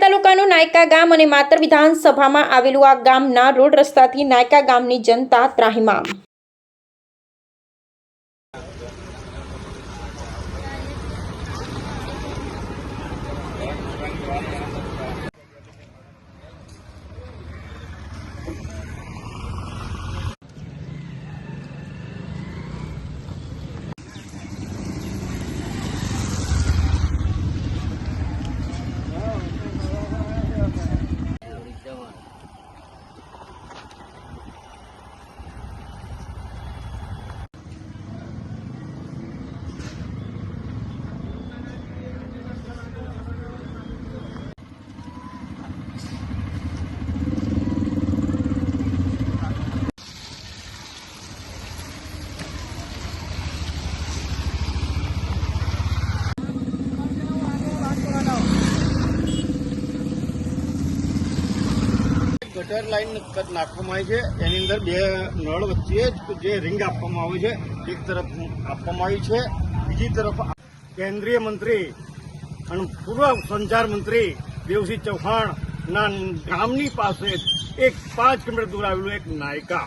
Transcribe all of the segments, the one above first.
તાલુકાનું નાયકા ગામ અને માતર વિધાનસભામાં આવેલું આ ગામના રોડ રસ્તાથી નાયકા ગામની જનતા ત્રાહિમામ. ગટર લાઈન નાખવામાં આવી છે. એની અંદર બે નળ વચ્ચે જ રિંગ આપવામાં આવે છે, એક તરફ આપવામાં આવી છે, બીજી તરફ કેન્દ્રીય મંત્રી અને પૂર્વ સંચાર મંત્રી દેવસિંહ ચૌહાણના ગામની પાસે એક પાંચ કિલોમીટર દૂર આવેલું એક નાયકા.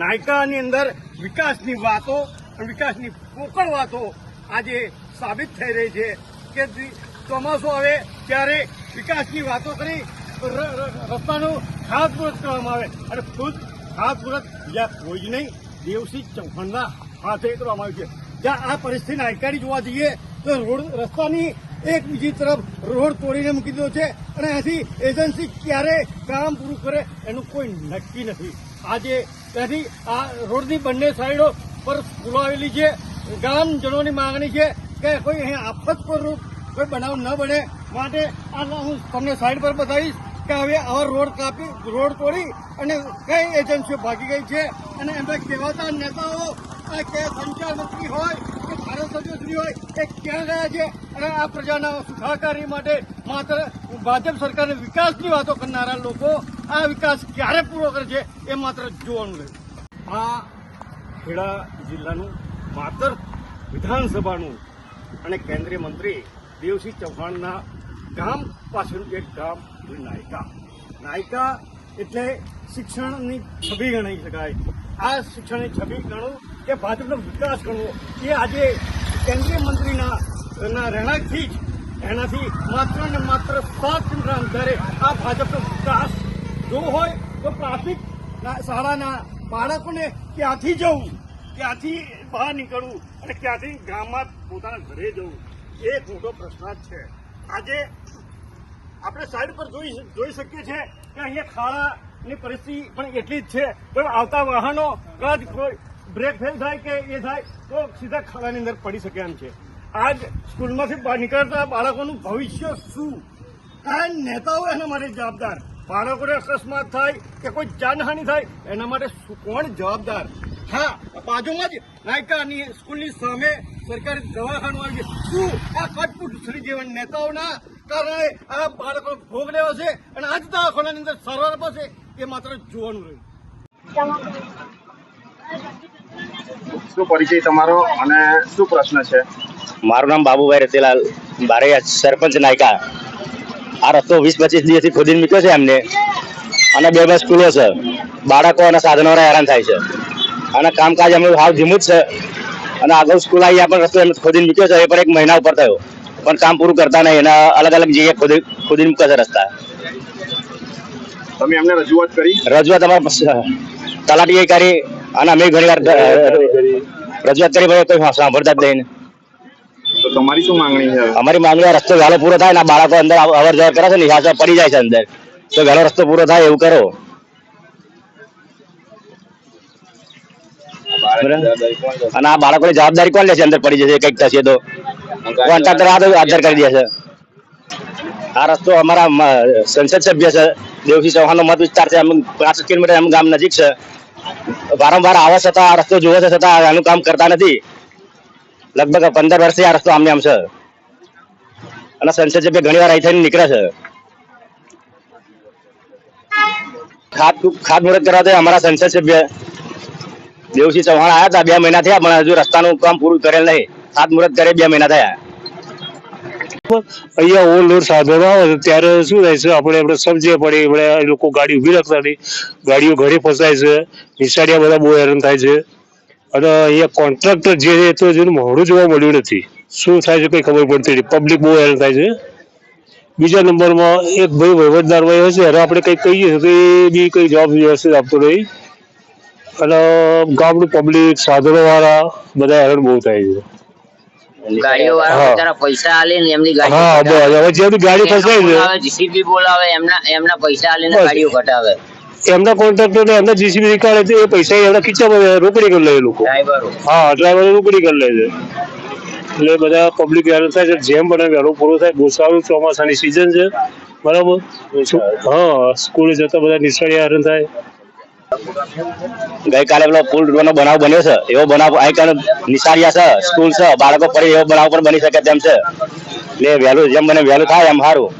નાયકાની અંદર વિકાસની વાતો અને વિકાસની પોકળ વાતો આજે સાબિત થઈ રહી છે કે ચોમાસું આવે ત્યારે વિકાસની વાતો કરી રસ્તાનું ખાતમુહૂર્ત કરવામાં આવે અને ખુદ ખાતમુહૂર્ત બીજા કોઈ જ નહીં, દેવસિંહ ચૌહાણના હાથે કરવામાં આવ્યું છે. જ્યાં આ પરિસ્થિતિ નાયકાની જોવા જઈએ, તો રોડ રસ્તાની એક બીજી તરફ રોડ તોડીને મૂકી દીધો છે અને અહીંથી એજન્સી ક્યારે કામ પૂરું કરે એનું કોઈ નક્કી નથી. આજે ત્યાંથી આ રોડની બંને સાઈડો પર સ્કૂલો આવેલી છે. ગામજનોની માંગણી છે કે કોઈ અહીં આફત પર કોઈ બનાવ ન બને. માટે આ હું તમને સાઈડ પર બતાવીશ. કે હવે આવા રોડ કાપી, રોડ તોડી અને કઈ એજન્સીઓ ભાગી ગઈ છે? અને એમના કહેવાતા નેતાઓ કે સંચાર મંત્રી હોય, કે ધારાસભ્યશ્રી હોય, એ ક્યાં ગયા છે? અને આ પ્રજાના સુખાકારી માટે માત્ર ભાજપ સરકારની વિકાસની વાતો કરનારા લોકો આ વિકાસ ક્યારે પૂરો કરે છે એ માત્ર જોવાનું રહ્યું. આ ખેડા જિલ્લાનું માત્ર વિધાનસભાનું અને કેન્દ્રીય મંત્રી દેવસિંહ ચૌહાણના ગામ પાસેનું એક ગામ છે નાયકા. નાયિકા એટલે શિક્ષણની છબી ગણી શકાય. આ શિક્ષણની છબી ગણવું કે ભાજપનો વિકાસ ગણવો, એ આજે કેન્દ્રીય મંત્રીના, ના રહેણાંકથી જ, એનાથી માત્ર ને માત્ર સાત કિલોમીટર અંતરે આ ભાજપનો વિકાસ જોવો હોય તો પ્રાથમિક શાળાના બાળકોને ક્યાંથી જવું, ક્યાંથી બહાર નીકળવું અને ક્યાંથી ગામમાં પોતાના ઘરે જવું, એ એક મોટો પ્રશ્ન જ છે. આજે આપણે સાઈડ પર જોઈ જોઈ શકીએ છીએ કે અહીંયા ખાડાની પરિસ્થિતિ પણ એટલી જ છે. પણ આવતા વાહનો કદ કોઈ બ્રેક ફેલ થાય કે એ થાય તો સીધા ખાડાની અંદર પડી શકે એમ છે. આજ સ્કૂલમાંથી નીકળતા બાળકોનું ભવિષ્ય શું? આ નેતાઓ એના માટે જવાબદાર. બાળકોને અકસ્માત થાય કે કોઈ જાનહાનિ થાય એના માટે કોણ જવાબદાર? હા બાજુમાં જ નાયકાની સ્કૂલની સામે સરકારી દવાખાનું આવી ગયું શું? આ કટપુટ શ્રી જેવા નેતાઓના કારણે આ બાળકો ભોગ લેવા છે અને આજ દવાખાનાની અંદર સારવાર અપાશે એ માત્ર જોવાનું રહ્યું. શું પરિચય તમારો અને શું પ્રશ્ન છે? મારું નામ બાબુભાઈ રતિલાલ બારૈયા સરપંચ નાયકા આ રસ્તો વીસ પચીસ દિવસથી ખોદીને મૂક્યો છે એમને. અને બે બે સ્કૂલો છે. બાળકો અને સાધનો હેરાન થાય છે. અને કામકાજ એમનું હાવ ધીમું જ છે. અને આગળ સ્કૂલ આવી પણ રસ્તો એમ ખોદીને મૂક્યો છે. એ પણ એક મહિના ઉપર થયો. પણ કામ પૂરું કરતા નહીં. એના અલગ અલગ જગ્યાએ ખોદી ખોદીને મૂક્યા છે રસ્તા. તમે એમને રજૂઆત કરી? રજૂઆત અમારા તલાટીએ કરી અને અમે ઘણી વાર રજૂઆત કરી ભાઈ કોઈ સાંભળતા જ નહીં. તો તમારી શું માંગણી છે? અમારી માંગણી રસ્તો વહેલો પૂરો થાય ને બાળકો અંદર અવ- અવર જવર કરે છે ને હિસાબ પડી જાય છે અંદર. તો વહેલો રસ્તો પૂરો થાય એવું કરો. અને આ બાળકોની જવાબદારી કોણ લેશે? અંદર પડી જશે કંઈક થશે તો. કોન્ટ્રાક્ટર આ તો આધાર કરી દે છે. આ રસ્તો અમારા સંસદ સભ્ય છે. દેવસિંહ ચૌહાણનો મત વિસ્તાર છે. પાંચ કિલોમીટર એમ ગામ નજીક છે. વારંવાર આવે છતાં આ રસ્તો જોવે છે છતાં આનું કામ કરતા નથી. લગભગ પંદર વર્ષથી આ રસ્તો આમને આમ છે. અને સંસદ સભ્ય ઘણી વાર અહીં થઈને નીકળે છે. ખાત ખાતમુહૂર્ત કરવા તો અમારા સંસદ સભ્ય દેવસિંહ ચૌહાણ આવ્યા હતા. બે મહિના થયા પણ હજુ રસ્તાનું કામ પૂરું કરેલ નહીં. ખાતમુહૂર્ત કરે બે મહિના થયા. અહીંયા ઓવરલોડ સાધનો આવે ત્યારે શું થાય છે, આપણે આપણે સમજે પડે એ લોકો ગાડી ઊભી રાખતા નહીં. ગાડીઓ ઘરે ફસાય છે, નિશાળિયા બધા બહુ હેરાન થાય છે. અને અહીંયા કોન્ટ્રાક્ટર જે છે, તો જેનું મોઢું જોવા મળ્યું નથી. શું થાય છે કંઈ ખબર પડતી નથી પબ્લિક બહુ હેરાન થાય છે. બીજા નંબરમાં એક ભાઈ વહીવટદાર ભાઈ હશે અને આપણે કંઈક કહીએ તો એ બી કંઈ જવાબ વ્યવસ્થિત આપતો નહીં. અને ગામનું પબ્લિક, સાધનોવાળા બધા હેરાન બહુ થાય છે. ગાડીઓ વાળા પૈસા આલે ને એમની ગાડી બસ હવે જેની ગાડી ફસાય જીસીબી બોલાવે એમના એમના પૈસા આલીને બસ. ગાડીઓ ઘટાવે એમના કોન્ટ્રાક્ટર ને એમના જીસીબી નીકાળે તો એ પૈસા એમના ખીચામાં રોકડી કરી લે લોકો. હા ડ્રાઈવર રોકડી કરી લે છે. એટલે બધા પબ્લિક હેરાન થાય છે જેમ બને વહેલો પૂરો થાય. બહુ સારું ચોમાસાની સિઝન છે બરાબર? હા સ્કૂલે જતા બધા નિશાળી હેરાન થાય. ગઈકાલે પેલો પુલ નો બનાવ બન્યો છે. એવો બનાવ કારણે નિશાળિયા છે, સ્કૂલ છે, બાળકો પડી એવો બનાવ પણ બની શકે તેમ છે. એટલે વહેલું જેમ મને વહેલું થાય એમ સારું.